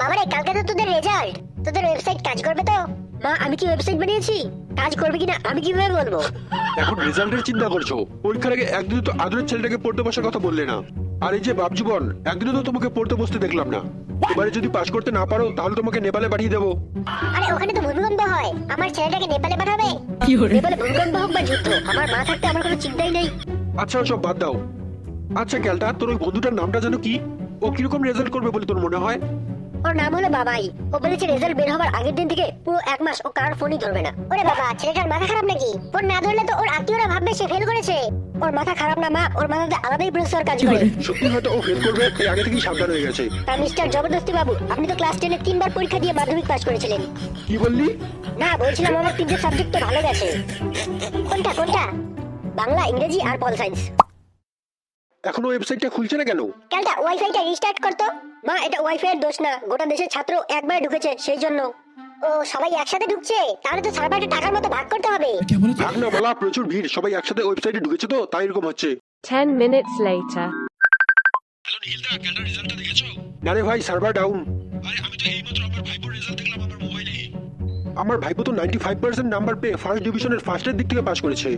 বাবারে কালকে তো তোদের রেজাল্ট তোদের ওয়েবসাইট কাজ করবে তো। মা আমি কি ওয়েবসাইট বানিয়েছি? কাজ করবে কিনা? আমি কীভাবে বলব? এখন রেজাল্টের চিন্তা করছ। পরীক্ষার আগে একদিন তো আদরের ছেলেটাকে পড়তে বসার কথা বললে না। আর এই যে বাপ জীবন একদিনও তো তোমাকে পড়তে বসতে দেখলাম না। এবারে যদি পাশ করতে না পারো তাহলে তোমাকে নেপালে পাঠিয়ে দেবো। আরে ওখানে তো ভূমিকম্প হয়। আমার ছেলেটাকে নেপালে পাঠাবে? নেপালে ভূমিকম্প হোক বা যুদ্ধ আমার মা থাকতে আমার কোনো চিন্তাই নেই। আচ্ছা সব বাদ দাও। আচ্ছা ক্যালটা তোর ওই বন্ধুটার নামটা যেন কি? ও কীরকম রেজাল্ট করবে বলে তোর মনে হয়? ওর নাম হলো বাবাই। ও বলেছে রেজাল্ট বের হবার আগের দিন থেকে পুরো এক মাস ও কার ফোনই ধরবে না। ওরে বাবা ছেলেটার মাথা খারাপ নাকি? ফোন না ধরলে তো ওর আত্মীয়রা ভাববে সে ফেল করেছে। ওর মাথা খারাপ না মা ওর মাথাতে আলাদাই প্রসেসর কাজ করে। সত্যি হয়তো ও ফেল করবে এই আগে থেকেই সাবধান হয়ে গেছে। তা মিস্টার জবরদস্তি বাবু আপনি তো ক্লাস টেনে তিনবার পরীক্ষা দিয়ে মাধ্যমিক পাস করেছিলেন। কি বললি? না বলছিলাম আমার তিনটে সাবজেক্ট তো ভালো গেছে। কোনটা কোনটা? বাংলা ইংরেজি আর পল সায়েন্স এখনও ওয়েবসাইটটা খুলছে না কেন? কেনটা ওয়াইফাইটা রিস্টার্ট করতো মা এটা ওয়াইফাই এর দোষ না। গোটা দেশের ছাত্র একবারে ঢুকেছে সেই জন্য। ও সবাই একসাথে ঢুকছে? তাহলে তো সার্ভারটা টাকার মতো ভাগ করতে হবে। ভাগ না বলা প্রচুর ভিড়। সবাই একসাথে ওয়েবসাইটে ঢুকেছে তো তাই এরকম হচ্ছে। 10 minutes later. হ্যালো নিখিলদা ক্যালটার রেজাল্টটা দেখেছ? না রে ভাই সার্ভার ডাউন আরে আমি তো এইমাত্র আমার ভাইপোর রেজাল্ট দেখলাম আমার মোবাইলে আমার ভাইপো তো 95% নাম্বার পেয়ে ফার্স্ট ডিভিশনের ফার্স্টের দিক থেকে পাস করেছে।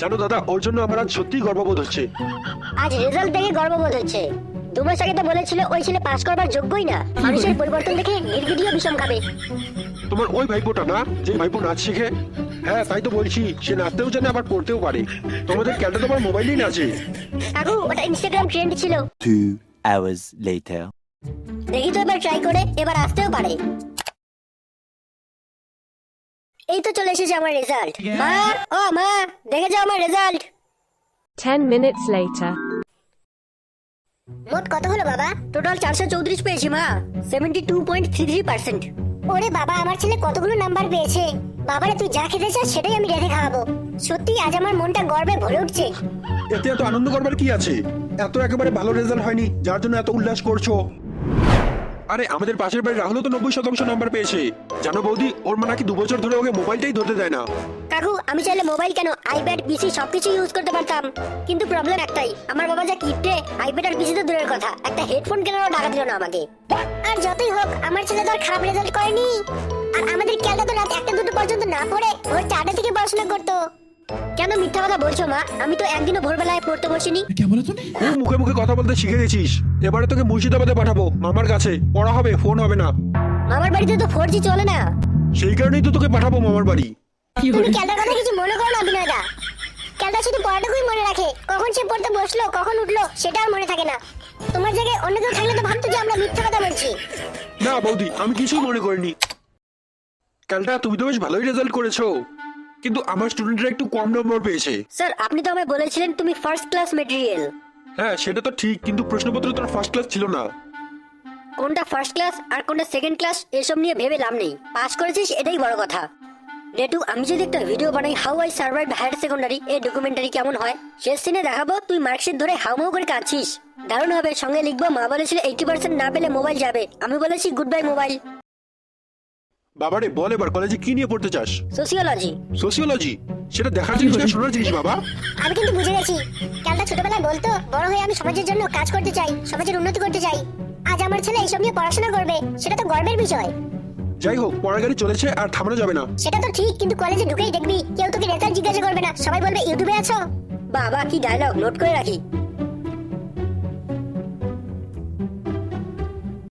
জানো দাদা ওর জন্য আমার আজ সত্যিই গর্ববোধ হচ্ছে। আজ রেজাল্ট দেখে গর্ববোধ হচ্ছে। দু মাস আগে তো বলেছিল ওই ছেলে পাস করবার যোগ্যই না। মানুষের পরিবর্তন দেখে গিরগিটিও বিষম খাবে। তোমার ওই ভাইপোটা না যে ভাইপো নাচ শিখে? হ্যাঁ তাই তো বলছি সে নাচতেও জানে আবার পড়তেও পারে। তোমাদের ক্যালটা তোমার মোবাইলেই নাচে। কাকু ওটা ইনস্টাগ্রাম ট্রেন্ড ছিল। Two hours later. দেখি তো এবার ট্রাই করে এবার আসতেও পারে। এই তো চলে এসেছে আমার রেজাল্ট মা ও মা দেখে যাও আমার রেজাল্ট 10 minutes later. মোট কত হলো বাবা? টোটাল চারশো চৌত্রিশ পেয়েছি মা। Seventy two point three three percent ওরে বাবা আমার ছেলে কতগুলো নাম্বার পেয়েছে? বাবারে তুই যা খেতে চাস সেটাই আমি রেখে খাওয়াবো। সত্যি আজ আমার মনটা গর্বে ভরে উঠছে। এতে এত আনন্দ করবার কি আছে? এত একেবারে ভালো রেজাল্ট হয়নি যার জন্য এত উল্লাস করছ। আরে, আমাদের পাশের বাড়ি রাহুলও তো নব্বই শতাংশ নাম্বার পেয়েছে। জানো বৌদি, ওর মা নাকি দু বছর ধরে ওকে মোবাইলটাই ধরতে দেয় না। কাকু, আমি চাইলে মোবাইল কেন? আইপ্যাড পিসি সবকিছু ইউজ করতে পারতাম। কিন্তু প্রবলেম একটাই, আমার বাবা যা কিপটে আইপ্যাড আর পিসি তো দূরের কথা। একটা হেডফোন কেনারও টাকা দিল না আমাকে। আর যতই হোক, আমার ছেলে তো আর খারাপ রেজাল্ট করেনি। আর আমাদের ক্যালটা তো রাত একটা দুটো পর্যন্ত না পড়ে ওর চারটে থেকে পড়াশোনা করতো। মিথ্যা কথা বলছো মা? আমি তো একদিনও ভোরবেলায় পড়তে বসিনি। ও মুখে মুখে কথা বলতে শিখে গেছিস। এবারে তোকে মুর্শিদাবাদে পাঠাবো মামার কাছে। পড়া হবে ফোন হবে না। আমার বাড়িতে তো ফোর চলে না। সেই কারণেই তো তোকে পাঠাবো মামার বাড়ি। তুমি ক্যালটার কথা কিছু মনে করো না বিনয়দা ক্যালটা শুধু পড়াটুকুই মনে রাখে। কখন সে পড়তে বসল কখন উঠল সেটা আর মনে থাকে না। তোমার জায়গায় অন্য কেউ থাকলে তো ভাবতো যে আমরা মিথ্যা কথা বলছি। না বৌদি আমি কিছুই মনে করিনি। কালটা তুমি তো বেশ ভালোই রেজাল্ট করেছ। কিন্তু আমার স্টুডেন্টরা একটু কম নম্বর পেয়েছে। স্যার আপনি তো আমায় বলেছিলেন তুমি ফার্স্ট ক্লাস মেটেরিয়াল হ্যাঁ সেটা তো ঠিক কিন্তু প্রশ্নপত্র তোর ফার্স্ট ক্লাস ছিল না। কোনটা ফার্স্ট ক্লাস আর কোনটা সেকেন্ড ক্লাস এসব নিয়ে ভেবে লাভ নেই। পাস করেছিস এটাই বড় কথা। ডেটু আমি যদি একটা ভিডিও বানাই how I survive higher secondary এই ডকুমেন্টারি কেমন হয়? শেষ সিনে দেখাবো তুই মার্কশিট ধরে হাউমাউ করে কাঁদছিস। দারুণ হবে সঙ্গে লিখব মা বলেছিল এইটি পার্সেন্ট না পেলে মোবাইল যাবে। আমি বলেছি গুড বাই মোবাইল বাবারে বল এবার কলেজে কি নিয়ে পড়তে চাস? সোসিওলজি সোসিওলজি সেটা দেখার জিনিস না শোনার জিনিস বাবা। আমি কিন্তু বুঝে গেছি। ক্যালটা ছোটবেলায় বলতো বড় হয়ে আমি সমাজের জন্য কাজ করতে চাই সমাজের উন্নতি করতে চাই। আজ আমার ছেলে এইসব নিয়ে পড়াশোনা করবে সেটা তো গর্বের বিষয়। যাই হোক পড়ার গাড়ি চলেছে আর থামানো যাবে না। সেটা তো ঠিক কিন্তু কলেজে ঢুকেই দেখবি কেউ তোকে রেজাল্ট জিজ্ঞাসা করবে না। সবাই বলবে ইউটিউবে আছো? বাবা কি ডায়লগ নোট করে রাখি।